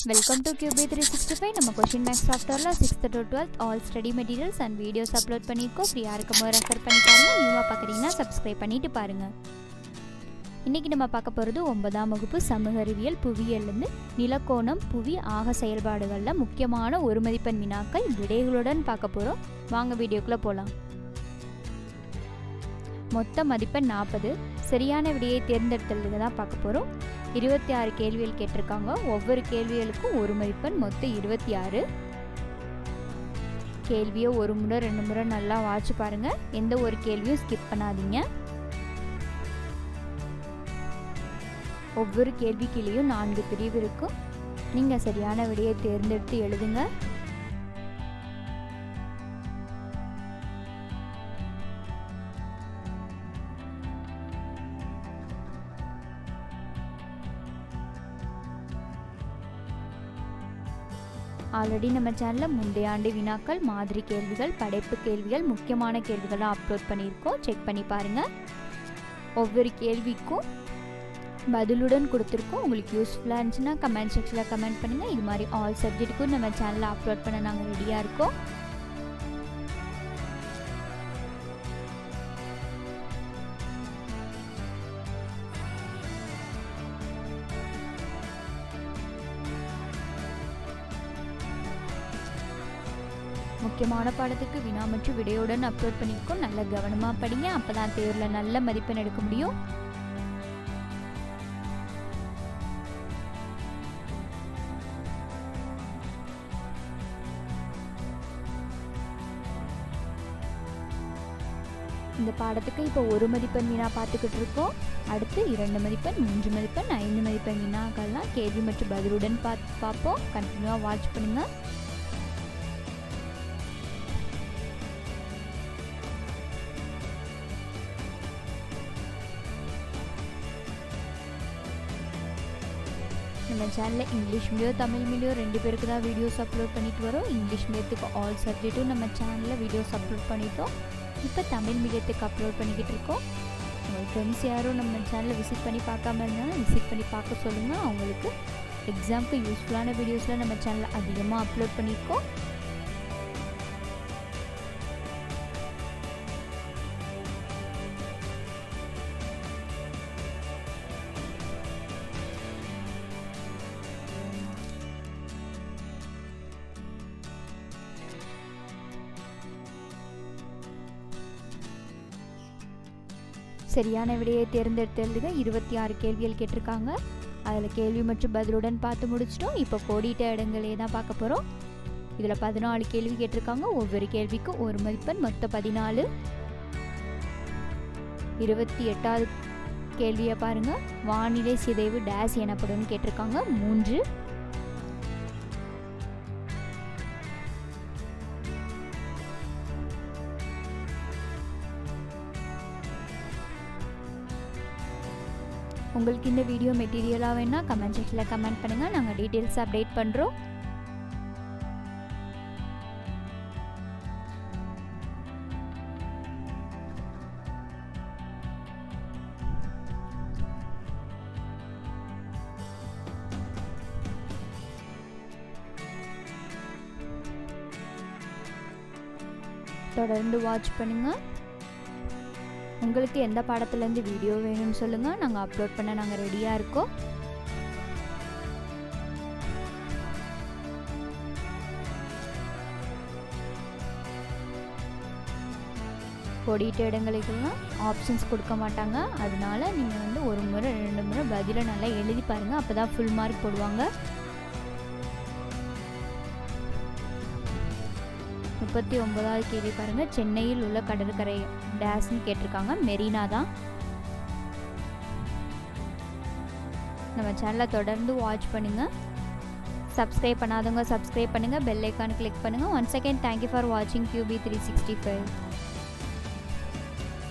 Welcome to QB three sixty five நம்ம question maths சாஃப்ட்வேரில் sixth to twelfth all study materials and videos upload பண்ணியிருக்கோம் ஃப்ரீயாக இருக்கும்போது refer பண்ணி பாருங்கள் நியூவாக பார்க்குறீங்கன்னா சப்ஸ்கிரைப் பண்ணிட்டு பாருங்கள் இன்றைக்கி நம்ம பார்க்க போகிறது ஒன்பதாம் வகுப்பு சமூக அறிவியல் புவியியல்லேருந்து நிலக்கோணம் புவி ஆக செயல்பாடுகளில் முக்கியமான ஒரு மதிப்பெண் வினாக்கள் விடைகளுடன் பார்க்க போகிறோம் வாங்க வீடியோக்குள்ளே போகலாம் மொத்த மதிப்பெண் நாற்பது சரியான விடையை தேர்ந்தெடுத்ததுக்கு தான் பார்க்க போகிறோம் இருபத்தி ஆறு கேள்விகள் கேட்டிருக்காங்க. ஒவ்வொரு கேள்விகளுக்கும் ஒரு மதிப்பெண் மொத்தம் இருபத்தி ஆறு. கேள்வியை ஒரு முறை ரெண்டு முறை நல்லா வாட்சி பாருங்கள் எந்த ஒரு கேள்வியும் ஸ்கிப் பண்ணாதீங்க. ஒவ்வொரு கேள்விக்கிலேயும் நான்கு பிரிவு இருக்கும். நீங்கள் சரியான விடையை தேர்ந்தெடுத்து எழுதுங்க. ஆல்ரெடி நம்ம சேனலில் முந்தைய ஆண்டு வினாக்கள் மாதிரி கேள்விகள் படைப்பு கேள்விகள் முக்கியமான கேள்விகளாக அப்லோட் பண்ணியிருக்கோம். செக் பண்ணி பாருங்கள் ஒவ்வொரு கேள்விக்கும் பதிலுடன் கொடுத்துருக்கோம். உங்களுக்கு யூஸ்ஃபுல்லாக இருந்துச்சுன்னா கமெண்ட் செக்ஷனில் கமெண்ட் பண்ணுங்கள் இது மாதிரி ஆல் சப்ஜெக்ட்டுக்கும் நம்ம சேனலில் அப்லோட் பண்ண நாங்கள் ரெடியாக இருக்கோம். முக்கியமான பாடத்துக்கு வினா மற்றும் விடையுடன் அப்லோட் பண்ணியிருக்கோம் நல்ல கவனமாக படிங்க. அப்போ தான் தேர்வில் நல்ல மதிப்பெண் எடுக்க முடியும். இந்த பாடத்துக்கு இப்போ ஒரு மதிப்பெண் வினா பார்த்துக்கிட்டு இருக்கோம். அடுத்து இரண்டு மதிப்பெண் மூன்று மதிப்பெண் ஐந்து மதிப்பெண் வினாக்கள்லாம் கேள்வி மற்றும் பதிலுடன் பார்த்து பார்ப்போம். கண்டினியூவாக வாட்ச் பண்ணுங்கள் நம்ம சேனலில் இங்கிலீஷ் மீடியம் தமிழ் மீடியம் ரெண்டு பேருக்கு தான் வீடியோஸ் அப்லோட் பண்ணிட்டு வரோம். இங்கிலீஷ் மீடியத்துக்கு ஆல் சப்ஜெக்ட்டும் நம்ம சேனலில் வீடியோஸ் அப்லோட் பண்ணிட்டோம். இப்போ தமிழ் மீடியத்துக்கு அப்லோட் பண்ணிக்கிட்டு இருக்கோம். உங்கள் ஃப்ரெண்ட்ஸ் யாரும் நம்ம சேனலை விசிட் பண்ணி பார்க்காம இருந்தாலும் விசிட் பண்ணி பார்க்க சொல்லுங்கள் அவங்களுக்கு எக்ஸாமுக்கு யூஸ்ஃபுல்லான வீடியோஸ்லாம் நம்ம சேனலில் அதிகமாக அப்லோட் பண்ணியிருக்கோம். சரியான விடையை தேர்ந்தெடுத்ததுக்கு இருபத்தி ஆறு கேள்விகள் கேட்டிருக்காங்க. அதில் கேள்வி மற்றும் பதிலுடன் பார்த்து முடிச்சிட்டோம். இப்போ கோடிட்ட இடங்களே தான் பார்க்க போகிறோம் இதில் பதினாலு கேள்வி கேட்டிருக்காங்க. ஒவ்வொரு கேள்விக்கும் ஒரு மதிப்பெண் மொத்தம் பதினாலு. இருபத்தி எட்டாவது கேள்வியை பாருங்கள் வானிலை சிதைவு டேஸ் எனப்படும் கேட்டிருக்காங்க. மூன்று. உங்களுக்கு இந்த வீடியோ மெட்டீரியலாக வேணால் கமெண்ட் செக்ஷனில் கமெண்ட் பண்ணுங்கள் நாங்கள் டீட்டெயில்ஸ் அப்டேட் பண்ணுறோம் தொடர்ந்து வாட்ச் பண்ணுங்கள் உங்களுக்கு எந்த பாடத்துலேருந்து வீடியோ வேணும்னு சொல்லுங்கள் நாங்கள் அப்லோட் பண்ண நாங்கள் ரெடியாக இருக்கோம். கொடிட்ட இடங்களுக்கெல்லாம் ஆப்ஷன்ஸ் கொடுக்க மாட்டாங்க. அதனால நீங்கள் வந்து ஒரு முறை ரெண்டு முறை பதிலை நல்லா எழுதி பாருங்கள் அப்போ தான் ஃபுல் மார்க் போடுவாங்க. முப்பத்தி ஒன்பதாவது கேள்வி பாருங்கள் சென்னையில் உள்ள கடற்கரை டேஸ்ன்னு கேட்டிருக்காங்க. மெரினா தான். நம்ம சேனலை தொடர்ந்து வாட்ச் பண்ணுங்கள் சப்ஸ்கிரைப் பண்ணாதவங்க சப்ஸ்கிரைப் பண்ணுங்கள் பெல் ஐக்கான் கிளிக் பண்ணுங்கள் one second thank you for வாட்சிங் கியூபி த்ரீ சிக்ஸ்டி ஃபைவ்